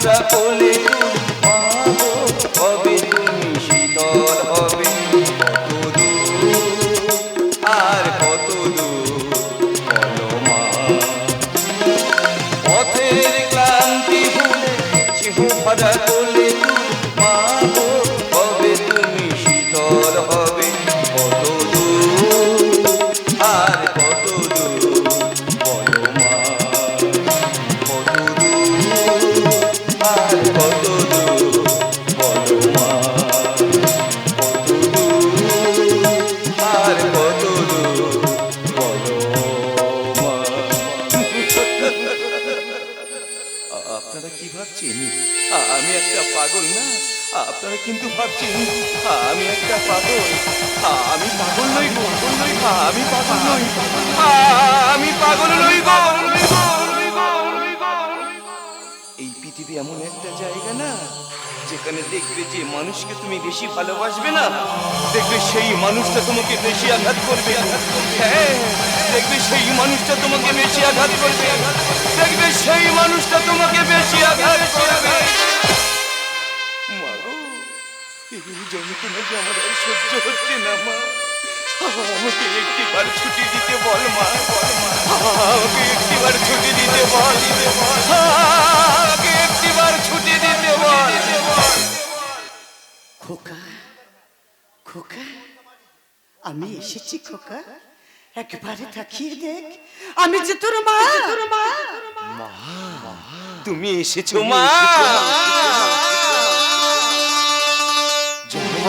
ভরা কোলে। আপনারা কিন্তু ভাবছেন, আমি একটা পাগল। আ- আমি পাগল নই গো নই আমি পাগল নই। আ- আমি পাগল নই এই পৃথিবী এমন একটা জায়গা না, যেখানে দেখবে যে মানুষকে তুমি বেশি ভালোবাসবে না, দেখবে সেই মানুষটা তোমাকে বেশি আঘাত করবে। হ্যাঁ দেখবে সেই মানুষটা তোমাকে বেশি আঘাত করবে। দেখবে সেই মানুষটা তোমাকে বেশি আঘাত করবে। এই যন্ত্রণা যে আমার আর সহ্য হচ্ছে না মা। আমাকে একটিবার ছুটি দিতে বল মা আমাকে একটিবার ছুটি দিতে বল। আমাকে একটিবার ছুটি দিতে বল। খোকা খোকা আমি এসেছি খোকা। একবারে তাকিয়ে দেখ। আমি যে তোর মা। তোর মা। তুমি এসেছ মা।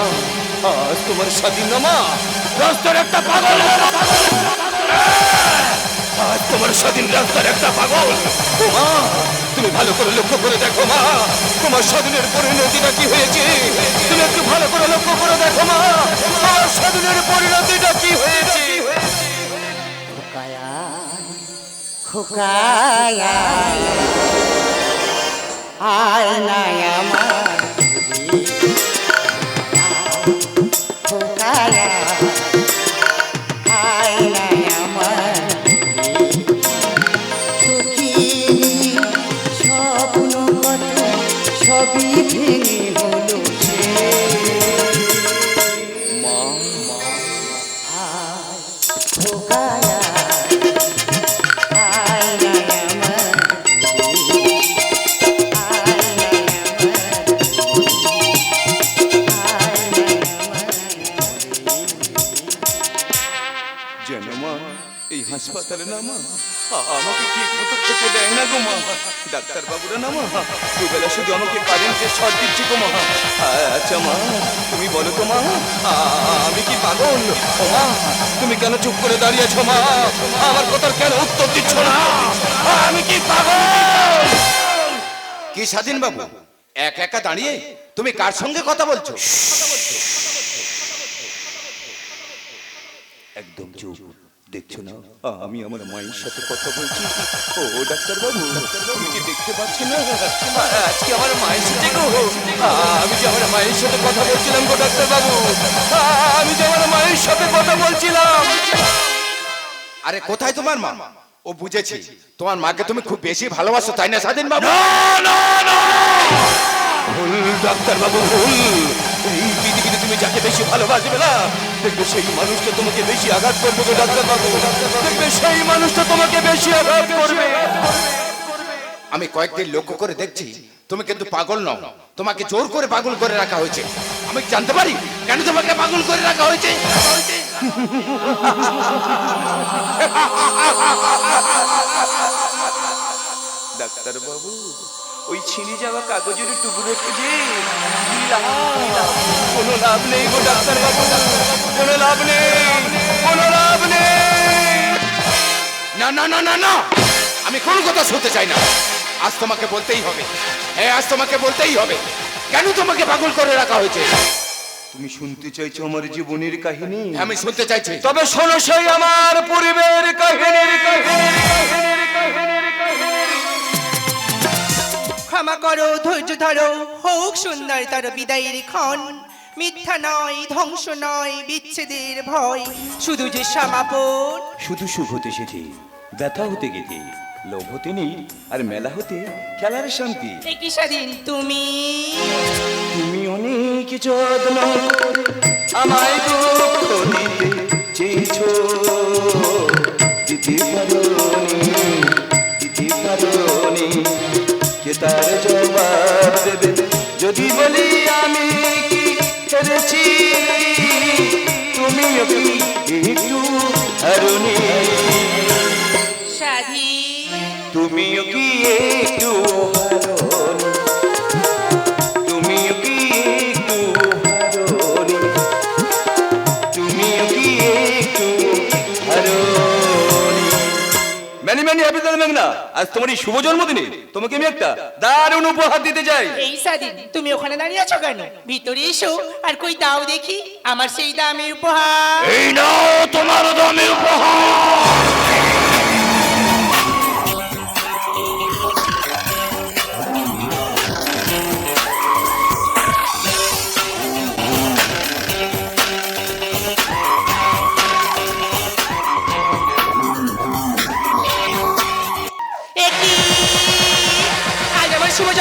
আজ তোমার স্বাধীন মা রাস্তার একটা পাগল। আজ তোমার স্বাধীন রাস্তার একটা পাগল। মা তুমি ভালো করে লক্ষ্য করে দেখো মা। তোমার স্বাধীনের পরিণতিটা কি হয়েছে? তুমি একটু ভালো করে লক্ষ্য করে দেখো মা। তোমার স্বাধীনের পরিণতিটা কি হয়েছে? খোকায়া খোকায়া। আয় না আমি কি পাগল? ও মা তুমি কেন চুপ করে দাঁড়িয়েছো মা? আমার কথার কেন উত্তর দিচ্ছ না? আমি কি পাগল? কি স্বাধীন বাবু? এক একা দাঁড়িয়ে তুমি কার সঙ্গে কথা বলছো। একদম চুপ। দেখছ না? আমি আমার মায়ের সাথে কথা বলছি। ও ডাক্তার বাবু তুমি কি দেখতে পাচ্ছি না? আজকে আমার মায়ের সাথে গো আমি যে আমার মায়ের সাথে কথা বলছিলাম গো ডাক্তার বাবু আমি যে আমার মায়ের সাথে কথা বলছিলাম। আরে কোথায় তোমার মা? ও বুঝেছি। তোমার মাকে তুমি খুব বেশি ভালোবাসো তাই না স্বাধীন বাবু ভুল ডাক্তার বাবু ভুল। যাকে বেশি ভালোবাসবে না, দেখবে সেই মানুষটা তোমাকে বেশি আঘাত করবে দেখবে সেই মানুষটা তোমাকে বেশি আঘাত করবে। আমি কয়েকদিন লক্ষ্য করে দেখছি, তুমি কিন্তু পাগল নও। তোমাকে জোর করে পাগল করে রাখা হয়েছে। আমি জানতে পারি কেন তোমাকে পাগল করে রাখা হয়েছে। ডাক্তার বাবু। ওই ছিঁড়ে যাওয়া কাগজের টুকরো খুঁজে কি লাভ? কোনো লাভ নেই গো ডাক্তার বাবু কোনো লাভ নেই কোনো লাভ নেই। না না না না না আমি কোনো কথা শুনতে চাই না। আজ তোমাকে বলতেই হবে। হ্যাঁ আজ তোমাকে বলতেই হবে। কেন তোমাকে পাগল করে রাখা হয়েছে? তুমি শুনতে চাইছো আমার জীবনের কাহিনী? আমি শুনতে চাইছি। তবে শোনো সেই আমার পরিবের কাহিনীর কাহিনীর কাহিনীর কাহিনীর করো ধৈর্য ধরো। হোক সুন্দর তার বিদায়ের ক্ষণ। মিথ্যা নয় ধ্বংস নয় বিচ্ছেদের ভয়। শুধু যে সমাপন। শুধু সুখ হতে সেটি ব্যথা হতে গেতে লোভ হতে নেই আর মেলা হতে খেলার শান্তি। একই স্বাধীন তুমি। তুমি অনেক যত্ন করে আমায় দুঃখ দিতে চেয়েছো। দিতে পারোনি আজ তোমার এই শুভ জন্মদিনে তোমাকে আমি একটা দারুণ উপহার দিতে চাই। এই সাদিন তুমি ওখানে দাঁড়িয়ে আছো কেন? ভিতরে এসো আর কই দাও দেখি আমার সেই দামি উপহার। এই নাও তোমার দামি উপহার।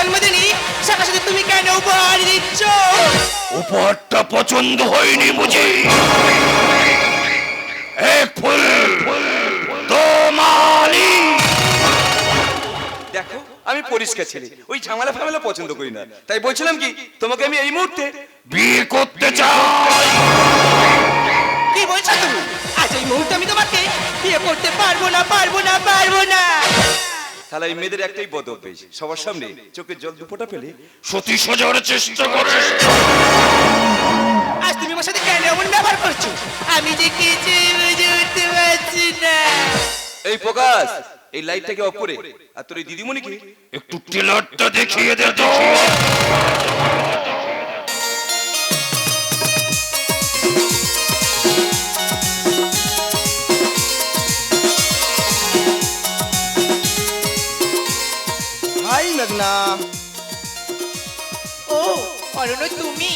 আমার সাথে সাথে তুমি কেন উপহার দিচ্ছ? উপহারটা পছন্দ হয়নি বুঝি? ফুল তোমালি দেখো আমি পরিষ্কার ছেলে। ওই ঝামেলা ফামেলা পছন্দ করি না। তাই বলছিলাম কি তোমাকে আমি এই মুহূর্তে বিয়ে করতে চাই। কি বলছো তুমি? আজ এই মুহূর্তে আমি তোমাকে বিয়ে করতে পারব না পারব না পারব না। তাহলে এই মেয়েদের একটাই বদ অভ্যেস। সবার সামনে চোখে জল দুপোটা পেলে সতী সাজার চেষ্টা করে। আজ তুমি আমার সাথে কেন এমন ব্যবহার করছ? আমি যে কিছু বুঝে উঠতে পারছি না। এই প্রকাশ এই লাইটটাকে অফ করে। আর তোর এই দিদিমণিকে একটু টেলারটা দেখিয়ে দে তো। তুমি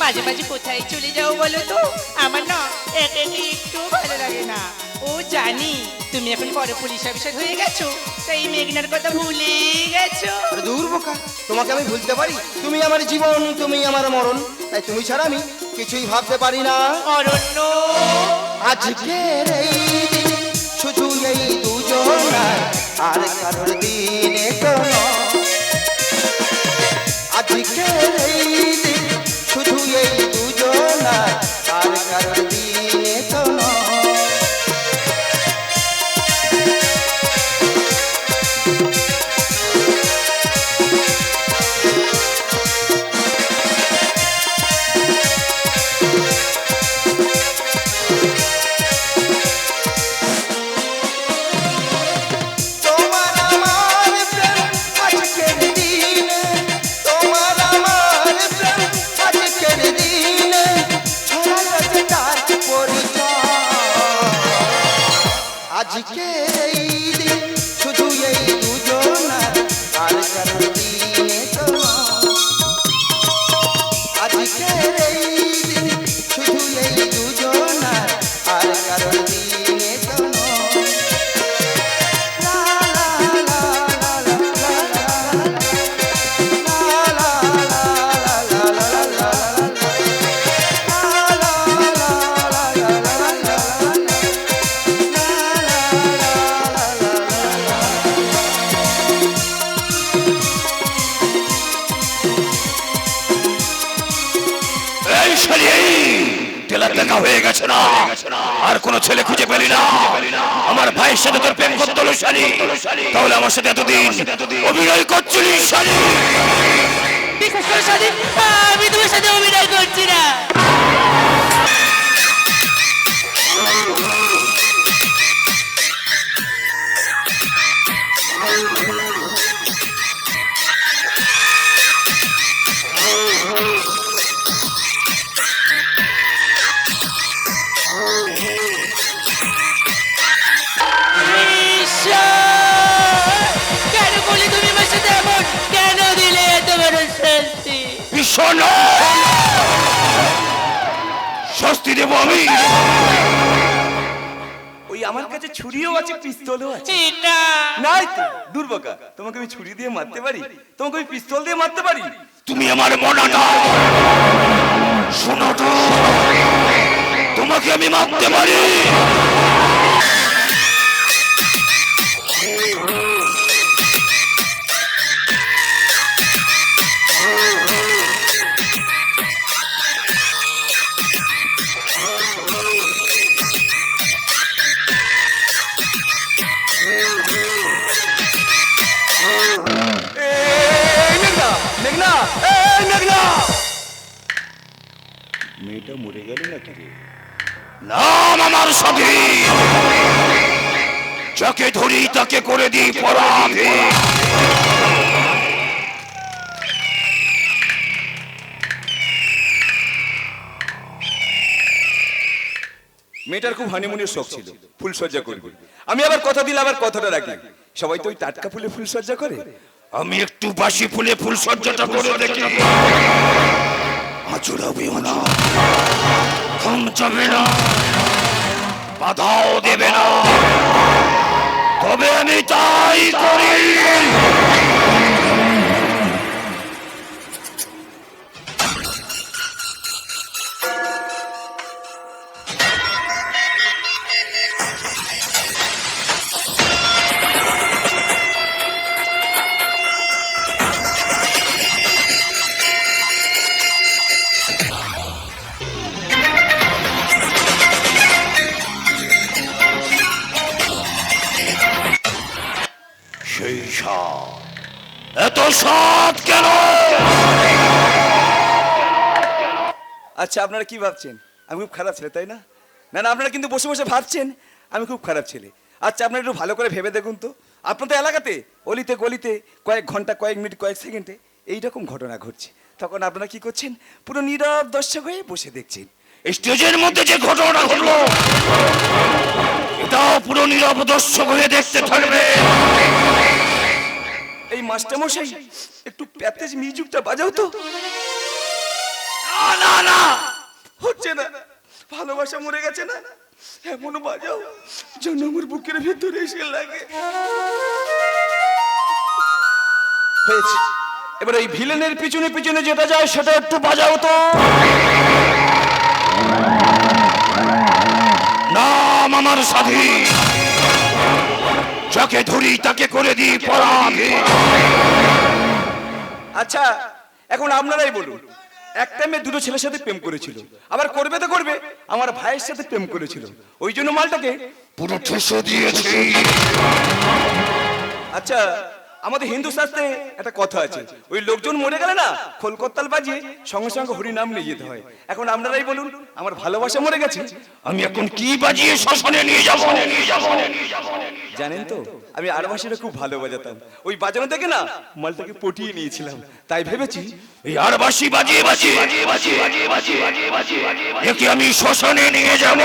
মাঝে মাঝে কোথায় চলে যাও বলো তো? আমার না একে একে একটু ভালো লাগে না। ও জানি তুমি এখন বড় পুলিশ অফিসার হয়ে গেছো তাই মেঘনার কথা ভুলে গেছো। দূর বোকা তোমাকে আমি ভুলতে পারি? তুমি আমার জীবন তুমি আমার মরণ তাই তুমি ছাড়া আমি কিছুই ভাবতে পারি না। অরণ্য। আজকের এই শুধু এই দুজন আর কারোর দিনে কোনো কোন ছেলে খুঁজে পেলি না। আমার ভাইয়ের সাথে তোর প্রেম করতে হলো শালি। তাহলে আমার সাথে এতদিন অভিনয় করছিলি শালি। বিশ্বাস করে শালি, আমি তোমার সাথে অভিনয় করছি না। ভীষণ শাস্তি দেব আমি। ওই আমার কাছে ছুরিও আছে পিস্তলও আছে। না নাই তো। দুর্বকা তোমাকে আমি ছুরি দিয়ে মারতে পারি? তোমাকে আমি পিস্তল দিয়ে মারতে পারি? তুমি আমার মনাটা শোনো তো। তোমাকে আমি মারতে পারি। মেয়েটা মরে গেল নাকি রে? নাম আমার সাথে যাকে ধরি তাকে করে দিই পরাধী মেয়েটার খুব হানিমুনের শখ ছিল ফুলসজ্জা করবে। আমি আবার কথা দিলে আবার কথাটা রাখি। সবাই তো ওই টাটকা ফুলে ফুলসজ্জা করে। আমি একটু বাসি ফুলে ফুল সজ্জাটা করে দেখি। আচুরাবেও না ঘুম যাবে না বাধাও দেবে না। তবে আমি তাই করি। আপনারা কি ভাবছেন? আমি খুব খারাপ ছেলে, তাই না? না না, আপনারা কিন্তু বসে বসে ভাবছেন, আমি খুব খারাপ ছেলে। আচ্ছা আপনারা একটু ভালো করে ভেবে দেখুন তো। আপনাদের এলাকাতে, অলিতে গলিতে, কয়েক ঘণ্টা, কয়েক মিনিট, কয়েক সেকেন্ডে এইরকম ঘটনা ঘটছে। তখন আপনারা কি করছেন? পুরো নীরব দর্শক হয়ে বসে দেখছেন। স্টেজের মধ্যে যে ঘটনা ঘটলো, এটাও পুরো নীরব দর্শক হয়ে দেখতে থাকবে। এই মাস্টারমশাই, একটু প্যাতেজ মিউজিকটা বাজাও তো। না না না। হচ্ছে না। ভালোবাসা মরে গেছে না। এমনও বাজাও, যেন আমার বুকের ভেতরে এসে লাগে। হয়েছে। এবার এই ভিলেনের পিছনে পিছনে যেটা যায়, সেটা একটু বাজাও তো। নাম আমার সাথী যাকে ধরি তাকে করে দিই পরাধী আচ্ছা এখন আপনারাই বলুন। এক টাইমে দুটো ছেলের সাথে প্রেম করেছিল। আবার করবে তো করবে আমার ভাইয়ের সাথে প্রেম করেছিল। ওই জন্য মালটাকে পুরো ঠুসো দিয়েছি। আচ্ছা আমাদের হিন্দু শাস্ত্রে একটা কথা আছে। ওই লোকজন মরে গেলে না খোলকত্তাল বাজিয়ে সঙ্গে সঙ্গে হরি নাম নিয়ে যেতে হয়। এখন আপনারাই বলুন আমার ভালোবাসা মরে গেছে। আমি এখন কি বাজিয়ে শ্মশানে নিয়ে যাব? নিয়ে যাব। জানেন তো আমি আর মাসিরা খুব ভালো বাজাতাম ওই বাজানো থেকে না মালটাকে পটিয়ে নিয়েছিলাম তাই ভেবেছি এই আর বাসি বাজিয়ে বাজিয়ে বাজিয়ে বাজিয়ে বাজিয়ে বাজিয়ে বাজিয়ে বাজিয়ে একে আমি শ্মশানে নিয়ে যাব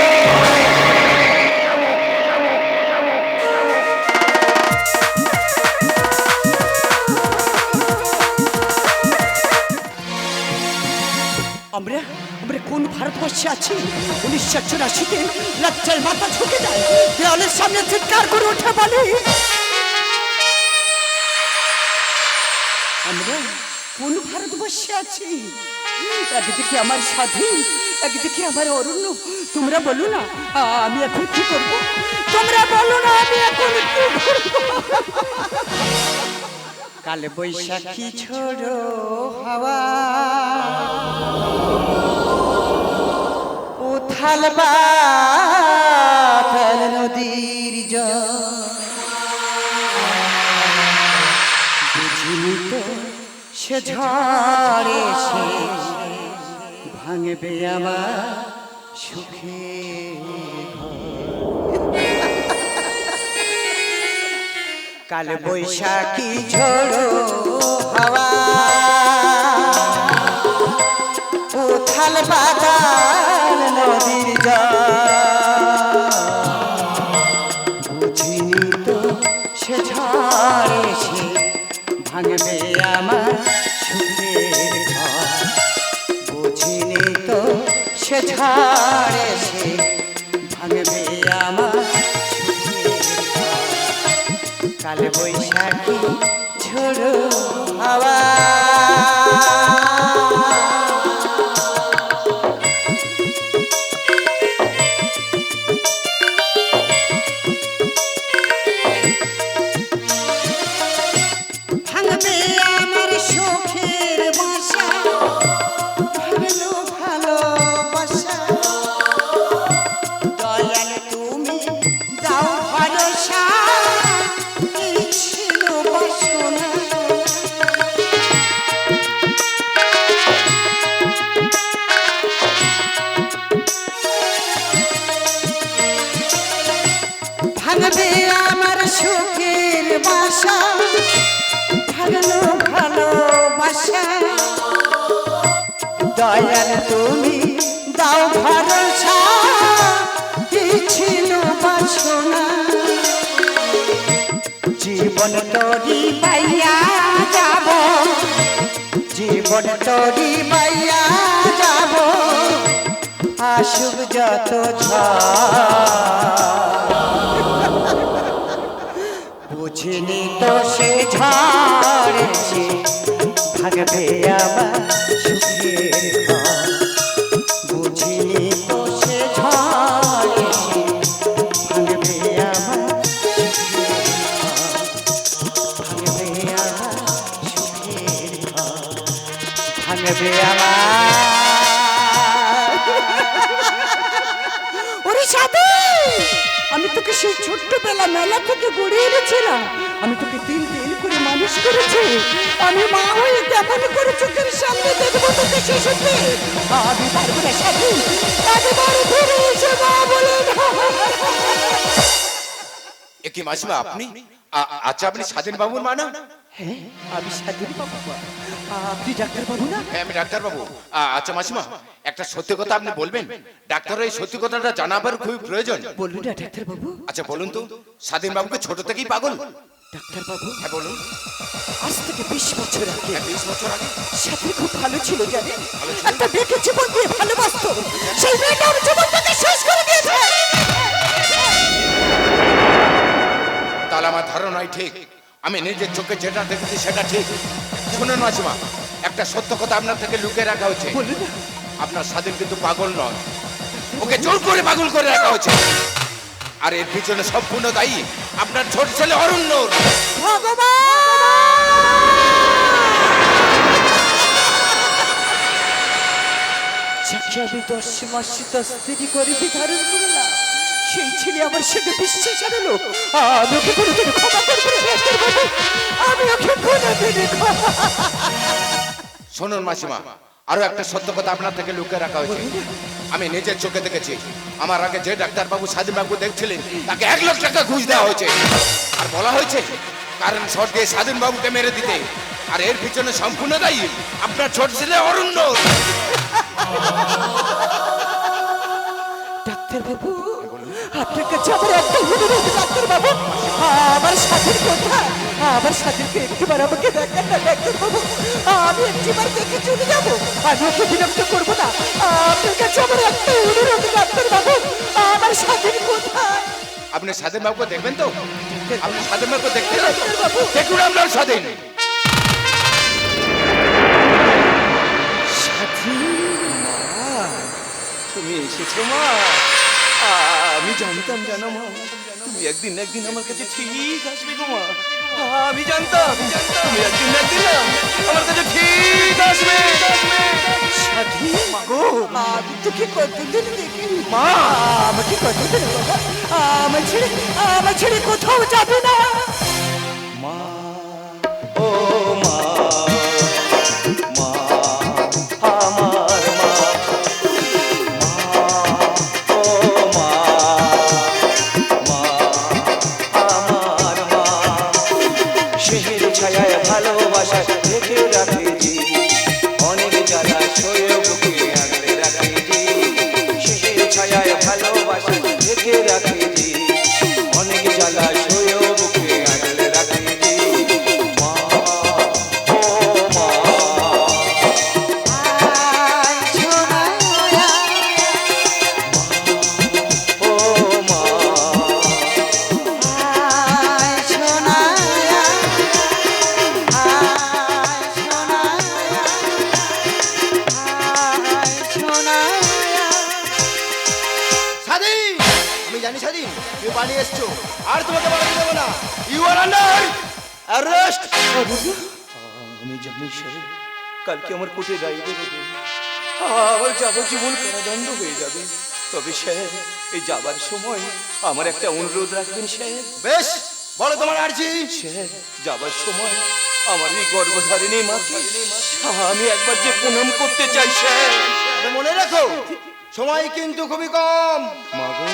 আমরা আমরা কোন ভারতবর্ষে আছি? উনিশশো চুরাশিতে লজ্জায় মাথা ঝুঁকে যায়। দেওয়ালের সামনে চিৎকার করে উঠে বলে, আমরা কোন ভারতবর্ষে আছি? একদিকে আমার স্বাধীন, একদিকে আমার অরণ্য তোমরা বলো না, আমি এখন কি করব? তোমরা বলো না, আমি এখন কি কাল বৈশাখী ছোড়ো হাওয়া। উথাল পাথাল নদীর বুঝিনি সে ঝড়ে সে ভাঙবে আমার সুখে কাল বৈশাখী ঝোড়ো হাওয়া। উথাল পাতাল নদীর যা বুঝিনি তো সে ঝড়ে ভাঙবে আমার সুরের ঘর। বুঝিনি তো সে ঝড়ে তুমি দাও ভরসা, কি বাসনা জীবন তরি পাইয়া যাব, জীবন তরি পাইয়া যাব, আসুক যত বুঝিনি তো সে ঝড়ছে ভাগবে আমার সেই ছোট্টবেলা মেলা থেকে গড়িয়ে এনেছিলাম। আমি তোকে করে মানুষ করেছি। আমি মা হয়ে করে চোখের সামনে দেখব তোকে আমি একবার এসে মা মাসিমা, আপনি? আচ্ছা আপনি স্বাধীন বাবুর মা না? হ্যাঁ আমি স্বাধীন বাবু। আপনি ডাক্তার বাবু না? হ্যাঁ আমি ডাক্তার বাবু। আচ্ছা মাসিমা একটা সত্যি কথা আপনি বলবেন? এই সত্যি কথাটা জানাবার খুবই প্রয়োজন। বলুন না ডাক্তার বাবু। আচ্ছা বলুন তো স্বাধীন বাবুকে ছোট থেকেই পাগল? ডাক্তার বাবু। হ্যাঁ বলুন। আজ থেকে বিশ বছর আগে। হ্যাঁ বিশ বছর আগে। সাথে খুব ভালো ছিল জানেন? একটা মেয়েকে জীবন দিয়ে ভালোবাসতো। সেই মেয়েটা ওর জীবনটাকে শেষ করে দিয়েছে। তাহলে আমার ধারণাই ঠিক। আমি নিজের চোখে যেটা দেখেছি সেটা ঠিক। শুনুন মাসিমা একটা সত্য কথা আপনার থেকে লুকিয়ে রাখা হয়েছে। আপনার স্বাধীন কিন্তু পাগল নয়। ওকে জোর করে পাগল করে রাখা হয়েছে। আর এর পিছনে সম্পূর্ণ দায়ী আপনার ছোট ছেলে অরণ্য যাকে আমি দশ মাস তার স্ত্রী করে ধারণ করলাম। সেই ছেলে আমার সাথে বিশ্বাস হারালো। আমি ওকে কোনোদিন ক্ষমা করব আমি ওকে কোনোদিন শুনুন মাসিমা আরও একটা সত্য কথা আপনার থেকে লুকিয়ে রাখা হয়েছে। আমি নিজের চোখে দেখেছি। আমার আগে যে ডাক্তারবাবু স্বাধীনবাবু দেখছিলেন তাকে এক লাখ টাকা ঘুষ দেওয়া হয়েছে। আর বলা হয়েছে কারণ শট দিয়ে স্বাধীনবাবুকে মেরে দিতে। আর এর পিছনে সম্পূর্ণ দায়ী আপনার ছোট ছেলে অরণ্য ডাক্তার বাবু আপনার কাছে আমার একটা অনুরোধ ডাক্তার বাবু আমার সাথের কথা? আমার সাথীকে একটিবার আমাকে দেখান না ডাক্তার বাবু। আমি একটিবার দেখে চলে যাব। আমি ওকে বিরক্ত করব না। আপনার কাছে আমার একটা অনুরোধ ডাক্তার বাবু। আমার সাথীর কোথায় আপনি স্বাধীনবাবুকে দেখবেন তো? আপনি স্বাধীনবাবুকে দেখতে চান তো? দেখুন আপনার স্বাধীন। তুমি এসেছ মা। আমি জানতাম জানো মা তুমি একদিন একদিন আমার কাছে ঠিক আসবে গো মা। আমি জানতাম তুমি একদিন একদিন আমার কাছে ঠিক আসবে। সাথী গো। আমি তোকে কতদিন দেখিনি মা! আমাকে কতদিন আমার ছেড়ে আমার ছেড়ে কোথাও যাবে না। মা! জানি স্বাধীন, তুমি পালিয়ে এসছো। আর তোমাকে বাড়াতে দেবো না। ইউ আর আন্ডার অ্যারেস্ট আমি জানি স্যার কালকে আমার কোর্টে বেরোবে আমার যাবজ্জীবন কারাদণ্ড হয়ে যাবে। তবে স্যার এই যাবার সময় আমার একটা অনুরোধ রাখবেন স্যার বেশ, বলো তোমার আর্জি। স্যার যাবার সময় আমার এই গর্ভধারিণী মাকে আমি একবার যে প্রণাম করতে চাই স্যার মনে রাখো, সময় কিন্তু খুবই কম। মাগো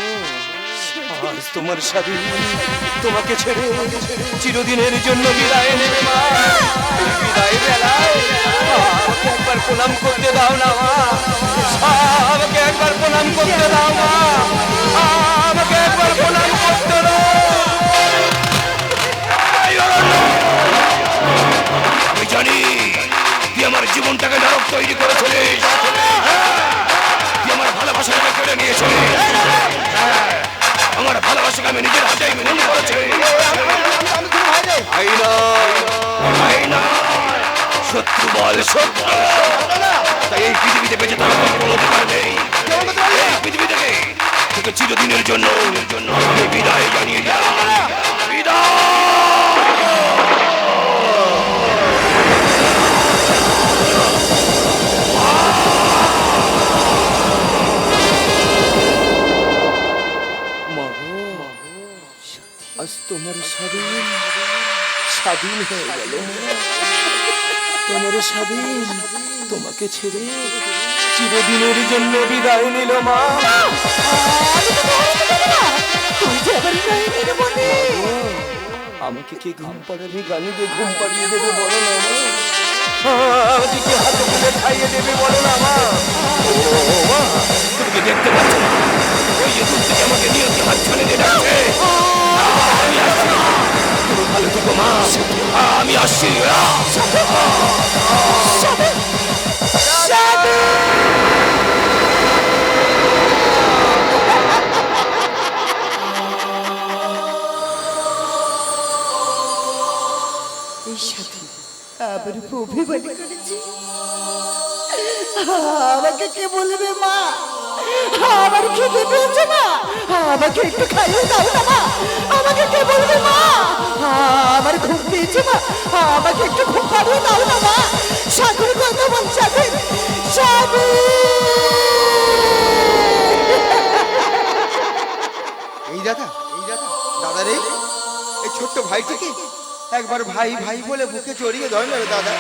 আজ তোমার স্বাধীন তোমাকে ছেড়ে চিরদিনের জন্য বিদায় নেবে বিদায় একবার প্রণাম করতে দাও না মা। আমাকে একবার প্রণাম করতে দাও মা। আমাকে একবার প্রণাম করতে দাও। আমি জানি আমার জীবনটাকে নরক তৈরি করেছিলিস শত্রু বল পৃথিবীতে বেঁচে থাকার কোনো অধিকার পৃথিবী থেকে তোকে চিরদিনের জন্য জন্য আমি বিদায় জানিয়ে আজ তোমার স্বাধীন স্বাধীন হয়ে গেল। তোমার স্বাধীন তোমাকে ছেড়ে চিরদিনের জন্য বিদায় নিল মা। তুই যে আবার নাই মেরে বলে আমাকে কে ঘুম পাড়াবে গানি দিয়ে ঘুম পাড়িয়ে দেবে বলো না মা। আমাকে কে হাতে তুলে খাইয়ে দেবে বলো না মা। ও মা তোকে দেখতে পাচ্ছ? ওই যে আমাকে নিয়ে হাত ডাকছে আমি আসছি। তুমি ভালো থেকো মা। আমি আসছি। আবার অভিমানী করেছি? আমাকে কে বলবে মা? আমার খেতে পেয়েছে মা? আমাকে একটু খাইয়ে দাও না মা। আমাকে কে বলবে মা? আমার ঘুম পেয়েছে মা। আমাকে একটু ঘুম পাড়িয়ে দাও না মা। সাধুর কথা বল এই দাদা এই দাদা দাদা রে, এই ছোট্ট ভাইটিকে একবার ভাই ভাই বলে বুকে জড়িয়ে ধরে নেবে দাদা।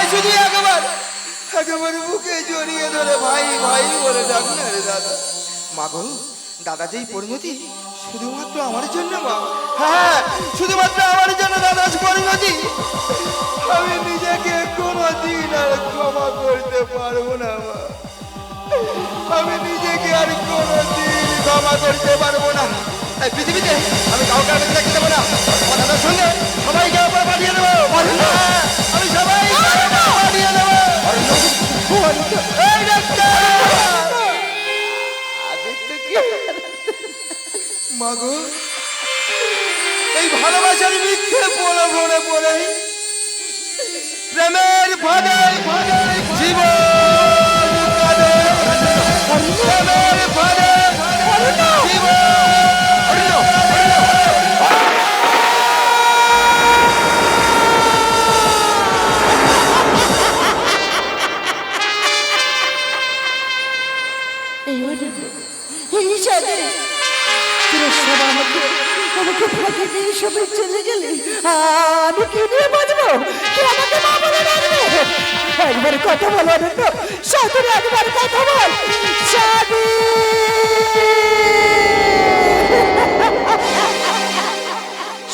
এই শুধু একবার। একেবারে বুকে জড়িয়ে ধরে ভাই ভাই বলে ডাক। রে দাদা। মাগো দাদা যেই পরিণতি শুধুমাত্র আমার জন্য মা। হ্যাঁ শুধুমাত্র আমার জন্য দাদা পরিণতি? আমি নিজেকে কোনোদিন আর ক্ষমা করতে পারব না মা। আমি নিজেকে আর কোনোদিন ক্ষমা করতে পারব না। এই পৃথিবীতে আমি কাউকে বেঁচে দেবো না। আমার দাদার সঙ্গে সবাইকে পাঠিয়ে দেবো। হ্যাঁ, আমি মাগো এই ভালোবাসার মিথ্যে পড়ে পড়ে পড়ে প্রেমের ফাঁদে জীবন। দিয়ে সবাই চলে গেলে? আমি কি নিয়ে বাঁচবো? কে আমাকে মা বলে একবার কথা বল, অনন্ত। সাধুর একবার কথা বল। সাধু!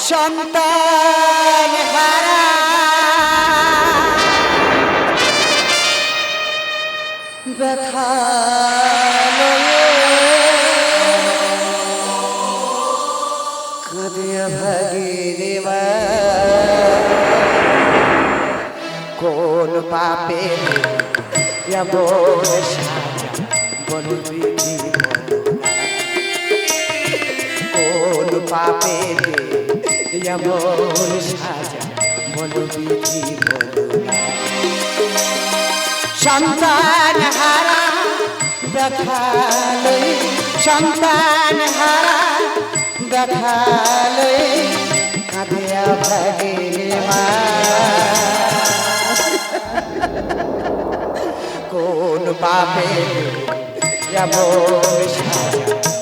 সন্তান হারা। ব্যথা পাপে সাজা বলবি কোন পাপে এমন সাজা বলবি সন্তান হারা দেখালে সন্তান হারা দেখালে কাঁদিয়া ভাগিলে মা কোন পাপে যাব? সাজা